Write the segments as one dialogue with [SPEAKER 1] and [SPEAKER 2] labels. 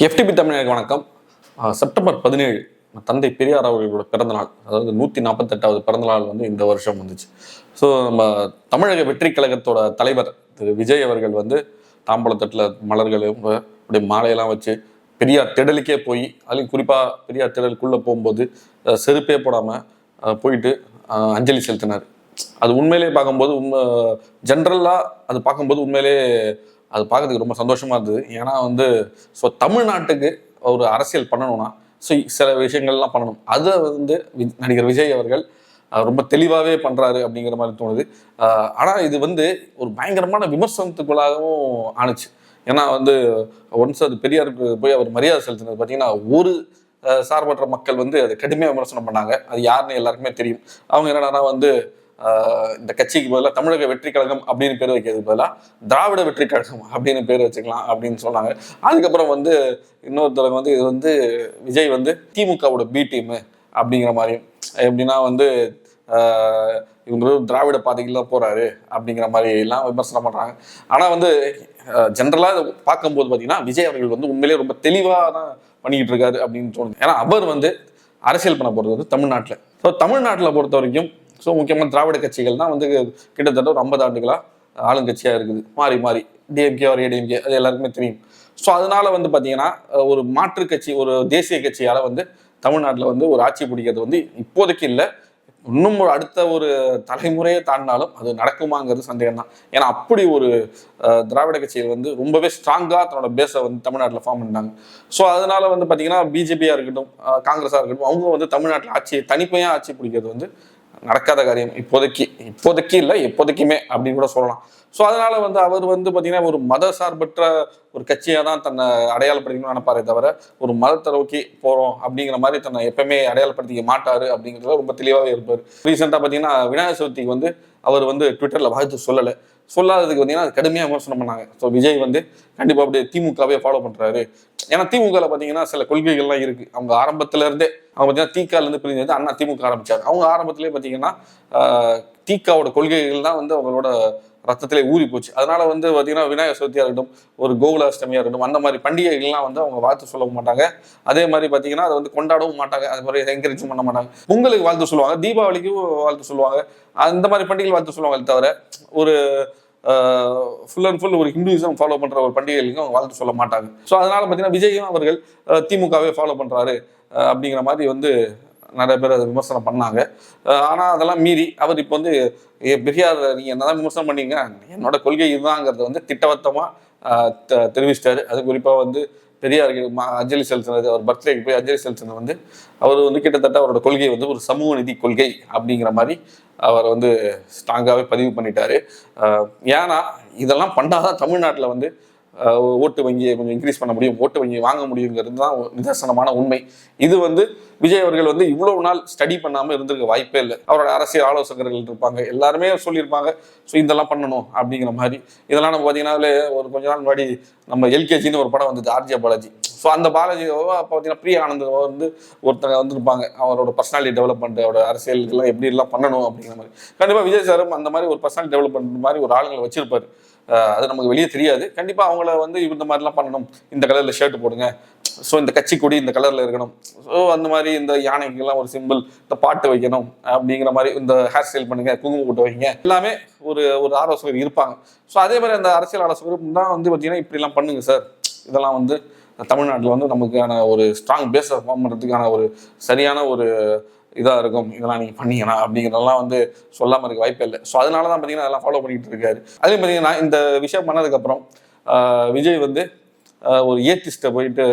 [SPEAKER 1] FTP தமிழக வணக்கம். September பதினேழு தந்தை பெரியார் அவர்களோட பிறந்தநாள் அதாவது நூற்றி நாற்பத்தெட்டாவது பிறந்தநாள் வந்து இந்த வருஷம் வந்துச்சு. ஸோ நம்ம தமிழக வெற்றி கழகத்தோட தலைவர் திரு விஜய் அவர்கள் வந்து தாம்பலத்தட்டில் மலர்களும் அப்படியே மாலையெல்லாம் வச்சு பெரியார் திடலுக்கே போய் அதுலேயும் குறிப்பாக பெரியார் திடலுக்குள்ளே போகும்போது செருப்பே போடாமல் போயிட்டு அஞ்சலி செலுத்தினார். அது உண்மையிலேயே பார்க்கும்போது உண்மை ஜென்ரலாக அது பார்க்கும்போது உண்மையிலே அது பார்க்கறதுக்கு ரொம்ப சந்தோஷமா இருந்தது. ஏன்னா வந்து ஸோ தமிழ்நாட்டுக்கு ஒரு அரசியல் பண்ணணும்னா ஸோ சில விஷயங்கள்லாம் பண்ணணும். அதை வந்து நடிகர் விஜய் அவர்கள் ரொம்ப தெளிவாகவே பண்ணுறாரு அப்படிங்கிற மாதிரி தோணுது. ஆனால் இது வந்து ஒரு பயங்கரமான விமர்சனத்துக்குள்ளாகவும் ஆணுச்சு. ஏன்னா வந்து ஒன்ஸ் அது பெரியாருக்கு போய் அவர் மரியாதை செலுத்தினது பார்த்தீங்கன்னா ஒரு சார்பற்ற மக்கள் வந்து அதை கடுமையாக விமர்சனம் பண்ணாங்க. அது யாருன்னு எல்லாருக்குமே தெரியும். அவங்க என்னன்னா வந்து இந்த கட்சிக்கு பதிலாக தமிழக வெற்றி கழகம் அப்படின்னு பேர் வைக்கிறதுக்கு பதிலாக திராவிட வெற்றி கழகம் அப்படின்னு பேர் வச்சுக்கலாம் அப்படின்னு சொன்னாங்க. அதுக்கப்புறம் வந்து இன்னொருத்தவங்க வந்து இது வந்து விஜய் வந்து திமுகவோட பி டீமு அப்படிங்கிற மாதிரியும் எப்படின்னா வந்து இவங்க திராவிட பாதைக்கு தான் அப்படிங்கிற மாதிரி எல்லாம் விமர்சனம் பண்ணுறாங்க ஆனால் வந்து ஜென்ரலாக பார்க்கும்போது பார்த்தீங்கன்னா விஜய் அவர்கள் வந்து உண்மையிலேயே ரொம்ப தெளிவாக தான் பண்ணிக்கிட்டு இருக்காரு அப்படின்னு தோணுது. ஏன்னா அவர் வந்து அரசியல் பண்ண போகிறது வந்து தமிழ்நாட்டில். ஸோ தமிழ்நாட்டில் பொறுத்த வரைக்கும் ஸோ முக்கியமாக திராவிட கட்சிகள் தான் வந்து கிட்டத்தட்ட ஒரு ஐம்பது ஆண்டுகளாக ஆளுங்கட்சியாக இருக்குது. மாறி மாறி. டிஎம்கே ஒரு ஏடிஎம்கே அது எல்லாருக்குமே தெரியும். ஸோ அதனால வந்து பார்த்தீங்கன்னா ஒரு மாற்று கட்சி ஒரு தேசிய கட்சியால் வந்து தமிழ்நாட்டில் வந்து ஒரு ஆட்சி பிடிக்கிறது வந்து இப்போதைக்கு இல்லை. இன்னும் ஒரு அடுத்த ஒரு தலைமுறையை தாண்டினாலும் அது நடக்குமாங்கிறது சந்தேகம் தான் ஏன்னா அப்படி ஒரு திராவிட கட்சிகள் வந்து ரொம்பவே ஸ்ட்ராங்காக தன்னோட பேஸை வந்து தமிழ்நாட்டில் ஃபார்ம் பண்ணாங்க ஸோ அதனால வந்து பார்த்தீங்கன்னா பிஜேபியாக இருக்கட்டும் காங்கிரஸாக இருக்கட்டும் அவங்க வந்து தமிழ்நாட்டில் ஆட்சி தனிப்பையாக ஆட்சி பிடிக்கிறது வந்து நடக்காத காரியம் இப்போதைக்கு இப்போதைக்கு இல்லை எப்போதைக்குமே அப்படின்னு கூட சொல்லலாம். ஸோ அதனால வந்து அவர் வந்து பார்த்தீங்கன்னா ஒரு மத சார்பற்ற ஒரு கட்சியாக தான் தன்னை அடையாளப்படுத்திக்கணும்னு நினைப்பாரே தவிர ஒரு மதத்தை நோக்கி போகிறோம் அப்படிங்கிற மாதிரி தன்னை எப்பவுமே அடையாளப்படுத்திக்க மாட்டார் அப்படிங்கிறதுல ரொம்ப தெளிவாகவே இருப்பார். ரீசெண்டாக பார்த்தீங்கன்னா விநாயகர் சதுர்த்திக்கு வந்து அவர் வந்து ட்விட்டரில் வாழ்த்து சொல்லலை. சொல்லாததுக்கு பார்த்தீங்கன்னா அது கடுமையாக விமர்சனம் பண்ணாங்க. ஸோ விஜய் வந்து கண்டிப்பாக அப்படியே திமுகவே ஃபாலோ பண்ணுறாரு ஏன்னா திமுகவில் பார்த்தீங்கன்னா சில கொள்கைகள்லாம் இருக்குது அவங்க ஆரம்பத்துலேருந்தே அவங்க பார்த்தீங்கன்னா திகால இருந்து பிரிஞ்சு வந்து அண்ணா திமுக ஆரம்பித்தார் அவங்க ஆரம்பத்துலேயே பார்த்தீங்கன்னா திகாவோட கொள்கைகள் தான் வந்து அவங்களோட ரத்தத்திலே ஊறி போச்சு அதனால வந்து பார்த்தீங்கன்னா விநாயகர் சதுர்த்தியாக இருக்கட்டும் ஒரு கோகுலாஷ்டமியாக இருக்கட்டும் அந்த மாதிரி பண்டிகைகள்லாம் வந்து அவங்க வாழ்த்து சொல்ல மாட்டாங்க. அதே மாதிரி பார்த்தீங்கன்னா அதை வந்து கொண்டாடவும் மாட்டாங்க. அது மாதிரி என்கரேஜும் பண்ண மாட்டாங்க. பொங்கலுக்கு வாழ்த்து சொல்லுவாங்க தீபாவளிக்கு வாழ்த்து சொல்லுவாங்க. அந்த மாதிரி பண்டிகைகள் வாழ்த்து சொல்லுவாங்க தவிர ஒரு ஃபுல் அண்ட் ஃபுல் ஒரு ஹிந்துவிசம் ஃபாலோ பண்ணுற ஒரு பண்டிகைகளுக்கும் அவங்க வாழ்த்து சொல்ல மாட்டாங்க. ஸோ அதனால பார்த்தீங்கன்னா விஜயும் அவர்கள் திமுகவே ஃபாலோ பண்ணுறாரு அப்படிங்கிற மாதிரி வந்து நிறைய பேர் அதை விமர்சனம் பண்ணாங்க. ஆனால் அதெல்லாம் மீறி அவர் இப்போ வந்து ஏ, பெரியார் நீங்கள் என்னதான் விமர்சனம் பண்ணீங்க என்னோட கொள்கை இதுதாங்கிறத வந்து திட்டவட்டமாக தெரிவிச்சிட்டாரு. அது குறிப்பாக வந்து பெரியாருக்கு அஞ்சலி செலுத்தினது அவர் பர்த்டேக்கு போய் அஞ்சலி செலுத்தினது வந்து அவர் வந்து கிட்டத்தட்ட அவரோட கொள்கை வந்து ஒரு சமூக நிதி கொள்கை அப்படிங்கிற மாதிரி அவர் வந்து ஸ்ட்ராங்காகவே பதிவு பண்ணிட்டாரு. ஏன்னா இதெல்லாம் பண்ணாதான் தமிழ்நாட்டில் வந்து ஓட்டு வங்கியை கொஞ்சம் இன்க்ரீஸ் பண்ண முடியும் ஓட்டு வங்கியை வாங்க முடியுங்கிறது தான் நிதர்சனமான உண்மை. இது வந்து விஜய் அவர்கள் வந்து இவ்வளவு நாள் ஸ்டடி பண்ணாமல் இருந்திருக்க வாய்ப்பே இல்லை. அவரோட அரசியல் ஆலோசகர்கள் இருப்பாங்க எல்லாருமே சொல்லியிருப்பாங்க ஸோ இதெல்லாம் பண்ணணும் அப்படிங்கிற மாதிரி. இதெல்லாம் நம்ம பார்த்தீங்கன்னாலே ஒரு கொஞ்ச நாள் முன்னாடி நம்ம எல்கேஜின்னு ஒரு படம் வந்தது ஆர்ஜே பாலாஜி. ஸோ அந்த பாலாஜி அப்போ பார்த்தீங்கன்னா பிரியா ஆனந்த் வந்து ஒருத்தங்க வந்திருப்பாங்க. அவரோட பர்சனாலிட்டி டெவலப்மெண்ட் அவரோட அரசியலுக்கெல்லாம் எப்படி எல்லாம் பண்ணணும் அப்படிங்கிற மாதிரி. கண்டிப்பாக விஜய் சாரும் அந்த மாதிரி ஒரு பர்சனாலிட்டி டெவலப்மெண்ட் மாதிரி ஒரு ஆளுங்களை வச்சிருப்பாரு. அது நமக்கு வெளியே தெரியாது. கண்டிப்பாக அவங்கள வந்து இந்த மாதிரிலாம் பண்ணணும். இந்த கலரில் ஷர்ட் போடுங்க. ஸோ இந்த கட்சி கொடி இந்த கலரில் இருக்கணும். ஸோ அந்த மாதிரி இந்த யானைக்கெல்லாம் ஒரு சிம்பிள் இந்த பாட்டு வைக்கணும் அப்படிங்கிற மாதிரி இந்த ஹேர் ஸ்டைல் பண்ணுங்க குங்குமம் போட்டு வைங்க. எல்லாமே ஒரு ஒரு ஆலோசகர் இருப்பாங்க. ஸோ அதே மாதிரி அந்த அரசியல் ஆலோசகர் தான் வந்து பார்த்தீங்கன்னா இப்படிலாம் பண்ணுங்க சார் இதெல்லாம் வந்து தமிழ்நாட்டில் வந்து நமக்கான ஒரு ஸ்ட்ராங் பேஸை ஃபார்ம் பண்ணுறதுக்கான ஒரு சரியான ஒரு இதாக இருக்கும் இதெல்லாம் நீங்கள் பண்ணீங்கன்னா அப்படிங்கிறதெல்லாம் வந்து சொல்லாமல் இருக்க வாய்ப்பே இல்லை. ஸோ அதனால தான் பார்த்தீங்கன்னா அதெல்லாம் ஃபாலோ பண்ணிட்டு இருக்காரு. அதே பார்த்தீங்கன்னா இந்த விஷயம் பண்ணதுக்கப்புறம் விஜய் வந்து ஒரு ஏத்திஸ்ட்டை போயிட்டு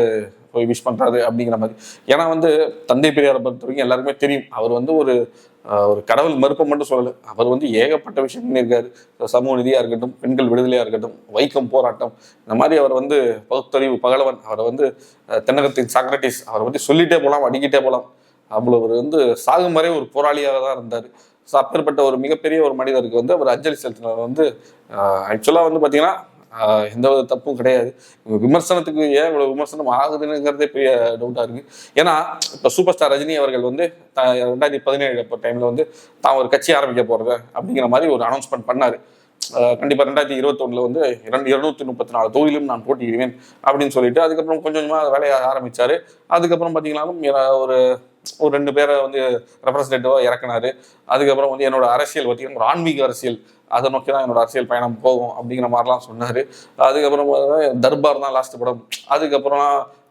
[SPEAKER 1] போய் விஷ் பண்ணுறாரு அப்படிங்கிற மாதிரி. ஏன்னா வந்து தந்தை பெரியாரை பொறுத்த வரைக்கும் எல்லாருக்குமே தெரியும். அவர் வந்து ஒரு ஒரு கடவுள் மறுப்பை மட்டும் சொல்லலை. அவர் வந்து ஏகப்பட்ட விஷயம் பண்ணியிருக்காரு. சமூக நிதியாக இருக்கட்டும் பெண்கள் விடுதலையாக இருக்கட்டும் வைக்கம் போராட்டம். இந்த மாதிரி அவர் வந்து பகுத்தறிவு பகலவன். அவரை வந்து தென்னகத்தின் சாக்ரட்டிஸ் அவரை பற்றி சொல்லிட்டே போகலாம் அடிக்கிட்டே போகலாம் அவ்வளோ ஒரு வந்து சாகும் வரை ஒரு போராளியாக தான் இருந்தார். ஸோ அப்பேற்பட்ட ஒரு மிகப்பெரிய ஒரு மனிதருக்கு வந்து அவர் அஞ்சலி செலுத்தினார். வந்து ஆக்சுவலாக வந்து பார்த்தீங்கன்னா எந்த வித தப்பும் கிடையாது. விமர்சனத்துக்கு ஏன் இவ்வளோ விமர்சனம் ஆகுதுங்கிறதே பெரிய டவுட்டாக இருக்குது ஏன்னா இப்போ சூப்பர் ஸ்டார் ரஜினி அவர்கள் வந்து த- ரெண்டாயிரத்தி பதினேழு டைமில் வந்து தான் ஒரு கட்சி ஆரம்பிக்க போகிறது அப்படிங்கிற மாதிரி ஒரு அனௌன்ஸ்மெண்ட் பண்ணார். கண்டிப்பாக ரெண்டாயிரத்தி இருபத்தொன்னில் வந்து இரண்டு இருநூத்தி முப்பத்தி நாலு தொகுதியிலும் நான் போட்டியிடுவேன் அப்படின்னு சொல்லிட்டு அதுக்கப்புறம் கொஞ்சம் கொஞ்சமாக வேலையை ஆரம்பித்தார் அதுக்கப்புறம் பார்த்தீங்கன்னாலும் ஒரு ஒரு ரெண்டு பேரை வந்து ரெப்ரஸன்டேட்டிவாக இறக்குனாரு. அதுக்கப்புறம் வந்து என்னோட அரசியல் பார்த்தீங்கன்னா ஒரு ஆன்மீக அரசியல் அதை நோக்கி தான் என்னோட அரசியல் பயணம் போகும் அப்படிங்கிற மாதிரிலாம் சொன்னார். அதுக்கப்புறம் தர்பார் தான் லாஸ்ட் படம். அதுக்கப்புறம்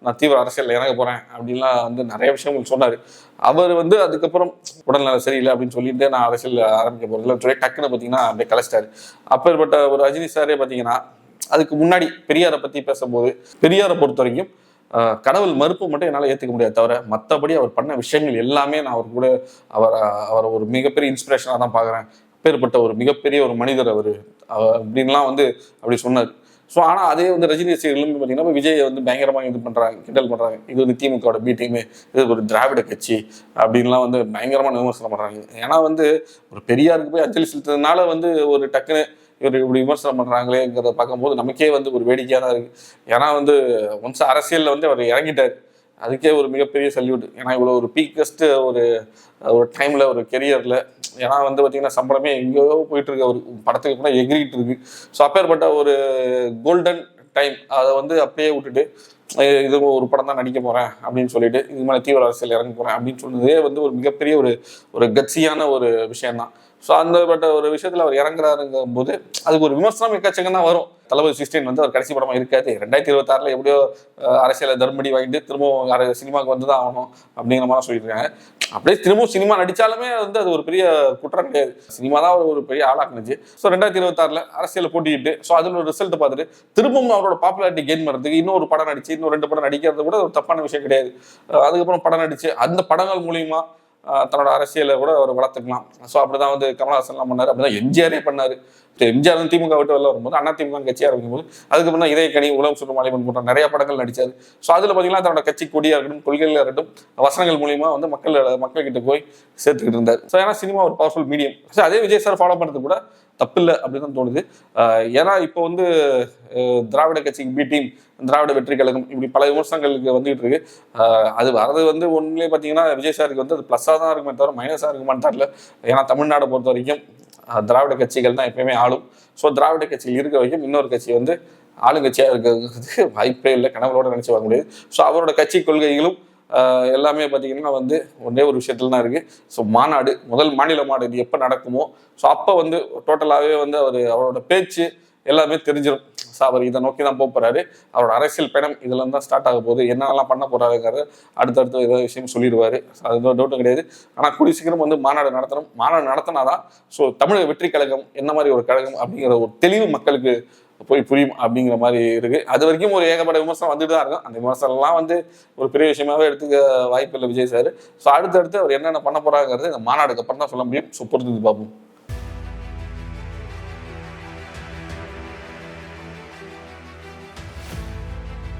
[SPEAKER 1] நான் தீவிர அரசியல் இறங்க போகிறேன் அப்படின்லாம் வந்து நிறைய விஷயங்கள் சொன்னார். அவர் வந்து அதுக்கப்புறம் உடல்நலம் சரியில்லை அப்படின்னு சொல்லிட்டு நான் அரசியல் ஆரம்பிக்க போகிறதில்ல சொல்லி டக்குன்னு பார்த்தீங்கன்னா அப்படியே கலைச்சிட்டாரு. அப்பேற்பட்ட ஒரு ரஜினி சாரே பார்த்தீங்கன்னா அதுக்கு முன்னாடி பெரியாரை பற்றி பேசும்போது பெரியாரை பொறுத்த வரைக்கும் கடவுள் மறுப்பு மட்டும் என்னால் ஏற்றுக்க முடியாது தவிர மற்றபடி அவர் பண்ண விஷயங்கள் எல்லாமே நான் அவர் கூட அவர் அவர் ஒரு மிகப்பெரிய இன்ஸ்பிரேஷனாக தான் பார்க்குறேன் அப்பேற்பட்ட ஒரு மிகப்பெரிய ஒரு மனிதர் அவர். அப்படின்லாம் வந்து அப்படி சொன்னார். ஸோ ஆனால் அதே வந்து ரஜினி ரசிகர்களும் பார்த்தீங்கன்னா விஜயை வந்து பயங்கரமாக இது பண்ணுறாங்க கிண்டல் பண்ணுறாங்க இது வந்து திமுகவோட பி இது ஒரு திராவிட கட்சி அப்படின்லாம் வந்து பயங்கரமான விமர்சனம் பண்ணுறாங்க ஏன்னா வந்து ஒரு பெரியாருக்கு போய் அஞ்சலி செலுத்துறதுனால வந்து ஒரு டக்குன்னு இவர் இப்படி விமர்சனம் பண்ணுறாங்களேங்கிறத பார்க்கும்போது நமக்கே வந்து ஒரு வேடிக்கையாக தான் இருக்குது ஏன்னா வந்து ஒன்ஸ் அரசியலில் வந்து அவர் இறங்கிட்டார். அதுக்கே ஒரு மிகப்பெரிய சல்யூட் ஏன்னா இவ்வளோ ஒரு பீக்கஸ்ட்டு ஒரு ஒரு டைமில் ஒரு கெரியரில் ஏன்னா வந்து பார்த்திங்கன்னா சம்பளமே எங்கேயோ போயிட்டுருக்கு அவர் படத்துக்கு கூட எகிரிட்டு இருக்கு. ஸோ அப்பேற்பட்ட ஒரு கோல்டன் டைம் அதை வந்து அப்படியே விட்டுட்டு இது ஒரு படம் தான் நடிக்க போகிறேன் அப்படின்னு சொல்லிட்டு இது மேலே தீவிர அரசியல் இறங்க போகிறேன் அப்படின்னு சொன்னதே வந்து ஒரு மிகப்பெரிய ஒரு ஒரு கட்சியான ஒரு விஷயம்தான். ஸோ அந்தப்பட்ட ஒரு விஷயத்தில் அவர் இறங்குறாருங்கும் போது அதுக்கு ஒரு விமர்சனம் எக்கச்சக்கம் தான் வரும். தளபதி சிக்ஸ்டீன் வந்து அவர் கடைசி படமா இருக்காது. ரெண்டாயிரத்தி இருபத்தாறுல எப்படியோ அரசியல தர்மடி வாங்கிட்டு திரும்பவும் சினிமாவுக்கு வந்து தான் ஆகணும் அப்படிங்கிற மாதிரி சொல்லியிருக்காங்க. அப்படியே திரும்பவும் சினிமா நடிச்சாலுமே வந்து அது ஒரு பெரிய குற்றம் கிடையாது. சினிமா தான் ஒரு பெரிய ஆளாக்குனுச்சு. ஸோ ரெண்டாயிரத்தி இருபத்தாறுல அரசியல் போட்டிட்டு ஸோ அதில் ஒரு ரிசல்ட் பார்த்துட்டு திரும்பவும் அவரோட பாப்புலாரிட்டி கெயின் பண்ணுறதுக்கு இன்னொரு படம் நடிச்சு இன்னும் ரெண்டு படம் நடிக்கிறது கூட ஒரு தப்பான விஷயம் கிடையாது. அதுக்கப்புறம் படம் நடிச்சு அந்த படங்கள் மூலியமா தன்னோட அரசியலை கூட அவர் வளர்த்துக்கலாம். ஸோ அப்படிதான் வந்து கமலஹாசன்லாம் பண்ணாரு. அப்படிதான் எம்ஜிஆரே பண்ணாரு. எம்ஜிஆர் வந்து திமுக விட்டு வெளில வரும்போது அண்ணா திமுக கட்சியாக இருக்கும்போது அதுக்கப்புறம் தான் இதய கனி உலகம் சுற்று மாலிமன் போன்ற நிறைய படங்கள் நடிச்சாரு. ஸோ அதில் பார்த்தீங்கன்னா தன்னோட கட்சி கொடியாக இருக்கட்டும் கொள்கைகளாக இருக்கட்டும் வசனங்கள் மூலியமாக வந்து மக்கள் மக்கள்கிட்ட போய் சேர்த்துக்கிட்டு இருந்தார். ஸோ ஏன்னா சினிமா ஒரு பவர்ஃபுல் மீடியம் ஸோ அதே விஜய் சார் ஃபாலோ பண்ணுறது கூட தப்பில்லை அப்படின்னு தான் தோணுது. ஏன்னா இப்போ வந்து திராவிட கட்சிக்கு பி டீம் திராவிட வெற்றி கழகம் இப்படி பல விமர்சனங்களுக்கு வந்துகிட்டு இருக்கு. அது வரது வந்து ஒன்றுலேயே பார்த்தீங்கன்னா விஜய் சாருக்கு வந்து அது ப்ளஸ்ஸாக தான் இருக்குமே தவிர மைனஸாக இருக்குமான்னு தெரியல. ஏன்னா தமிழ்நாடை பொறுத்த வரைக்கும் திராவிட கட்சிகள் தான் எப்பயுமே ஆளும். ஸோ திராவிட கட்சியில் இருக்க வரைக்கும் இன்னொரு கட்சி வந்து ஆளுங்கட்சியாக இருக்கிறதுக்கு வாய்ப்பே இல்லை. கனவுகளோட நினச்சி வர முடியாது. ஸோ அவரோட கட்சி கொள்கைகளும் எல்லாமே பார்த்தீங்கன்னா வந்து ஒரே ஒரு விஷயத்துல தான் இருக்குது ஸோ மாநாடு முதல் மாநில மாநாடு இது எப்போ நடக்குமோ ஸோ அப்போ வந்து டோட்டலாகவே வந்து அவர் அவரோட பேச்சு எல்லாமே தெரிஞ்சிடும் ஸோ அவர் இதை நோக்கி தான் போக போறாரு. அவரோட அரசியல் பயணம் இதெல்லாம் தான் ஸ்டார்ட் ஆக போகுது. என்னெல்லாம் பண்ண போறாருங்கிறது அடுத்தடுத்து ஏதாவது விஷயம் சொல்லிடுவார். அது டவுட்டும் கிடையாது. ஆனால் கூடிய சீக்கிரம் வந்து மாநாடு நடத்தணும். மாநாடு நடத்தினாதான் ஸோ தமிழக வெற்றி கழகம் என்ன மாதிரி ஒரு கழகம் அப்படிங்கிற ஒரு தெளிவு மக்களுக்கு போய் புரியும் அப்படிங்கிற மாதிரி இருக்கு. அது வரைக்கும் ஒரு ஏகப்பட்ட விமர்சனம் வந்துட்டு தான் இருக்கும். அந்த விமர்சனம்லாம் வந்து ஒரு பெரிய விஷயமாவே எடுத்துக்க வாய்ப்பு இல்லை விஜய் சார். ஸோ அடுத்தடுத்து அவர் என்னென்ன பண்ண போறாங்கிறது இந்த மாநாடுக்கு அப்புறம் தான் சொல்ல முடியும். ஸோ பொறுத்து பார்ப்போம்.